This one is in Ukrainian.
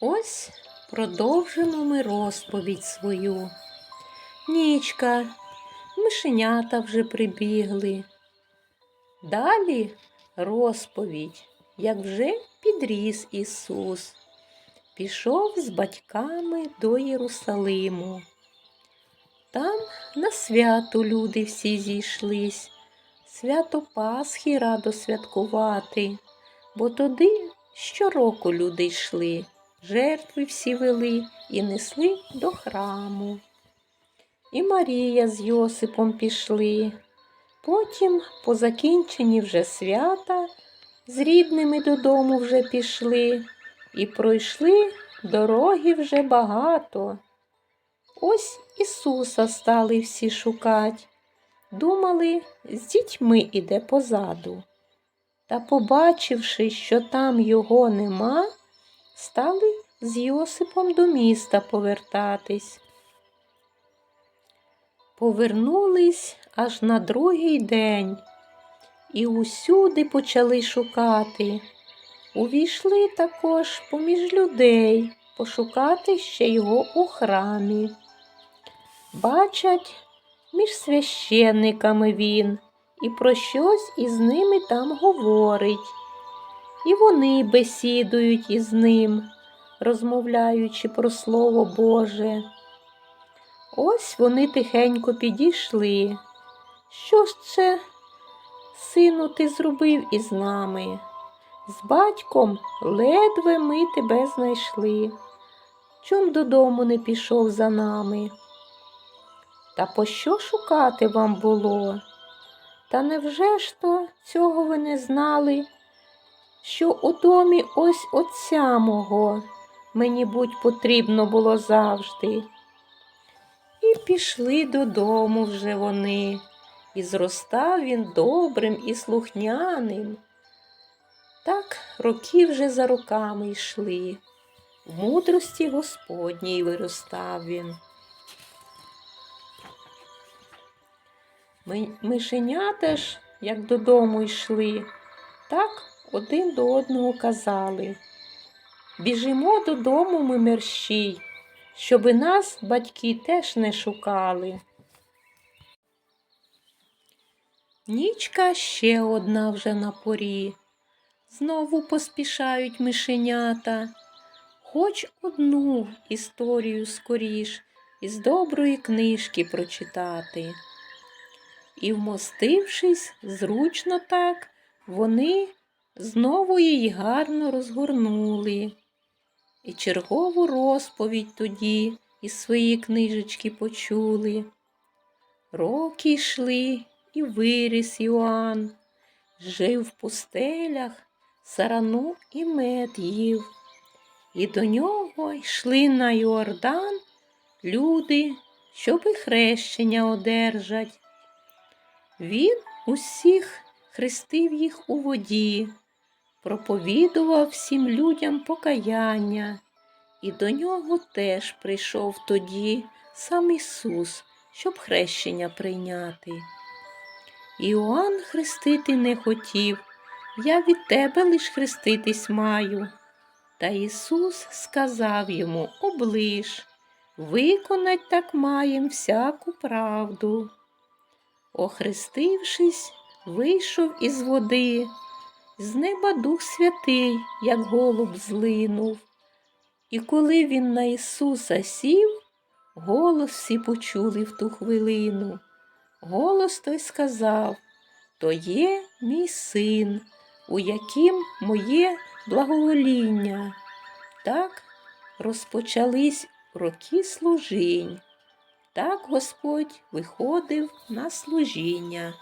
Ось продовжимо ми розповідь свою. Нічка, мишенята вже прибігли. Далі розповідь, як вже підріс Ісус. Пішов з батьками до Єрусалиму. Там на свято люди всі зійшлись, свято Пасхи радо святкувати, бо туди щороку люди йшли, жертви всі вели і несли до храму. І Марія з Йосипом пішли. Потім, по закінченні вже свята, з рідними додому вже пішли, і пройшли дороги вже багато. Ось Ісуса стали всі шукать. Думали, з дітьми іде позаду. Та, побачивши, що там його нема, стали з Йосипом до міста повертатись. Повернулись аж на другий день і усюди почали шукати. Увійшли також поміж людей пошукати ще його у храмі. Бачать, між священниками він і про щось із ними там говорить. І вони бесідують із ним, розмовляючи про Слово Боже. Ось вони тихенько підійшли. Що ж це, сину, ти зробив із нами? З батьком ледве ми тебе знайшли. Чом додому не пішов за нами? Та пощо шукати вам було? Та невже ж то цього ви не знали, що у домі ось отця мого мені будь потрібно було завжди? І пішли додому вже вони, і зростав він добрим і слухняним. Так роки вже за роками йшли, в мудрості Господній виростав він. Ми- Мишенята ж, як додому йшли, так один до одного казали. Біжимо додому ми мерщій, щоби нас батьки теж не шукали. Нічка ще одна вже на порі. Знову поспішають мишенята. Хоч одну історію скоріш із доброї книжки прочитати. І, вмостившись зручно так, вони знову її гарно розгорнули. І чергову розповідь тоді із своєї книжечки почули. Роки йшли, і виріс Йоанн, жив в пустелях, сарану і мед їв. І до нього йшли на Йордан люди, щоби хрещення одержать. Він усіх хрестив їх у воді, проповідував всім людям покаяння, і до нього теж прийшов тоді сам Ісус, щоб хрещення прийняти. Іоанн хрестити не хотів, я від тебе лиш хреститись маю. Та Ісус сказав йому оближ, виконать так маєм всяку правду. Охрестившись, вийшов із води, з неба Дух Святий, як голуб злинув. І коли він на Ісуса сів, голос всі почули в ту хвилину. Голос той сказав То є мій син, у яким моє благовоління. Так розпочались роки служінь. Так Господь виходив на служіння.